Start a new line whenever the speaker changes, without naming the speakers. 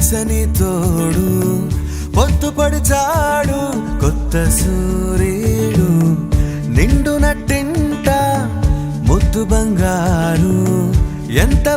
వెలిసని తోడు పొత్తుపడిచాడు కొత్త సూర్యుడు. నిండు నట్టింట ముద్దు బంగారు ఎంత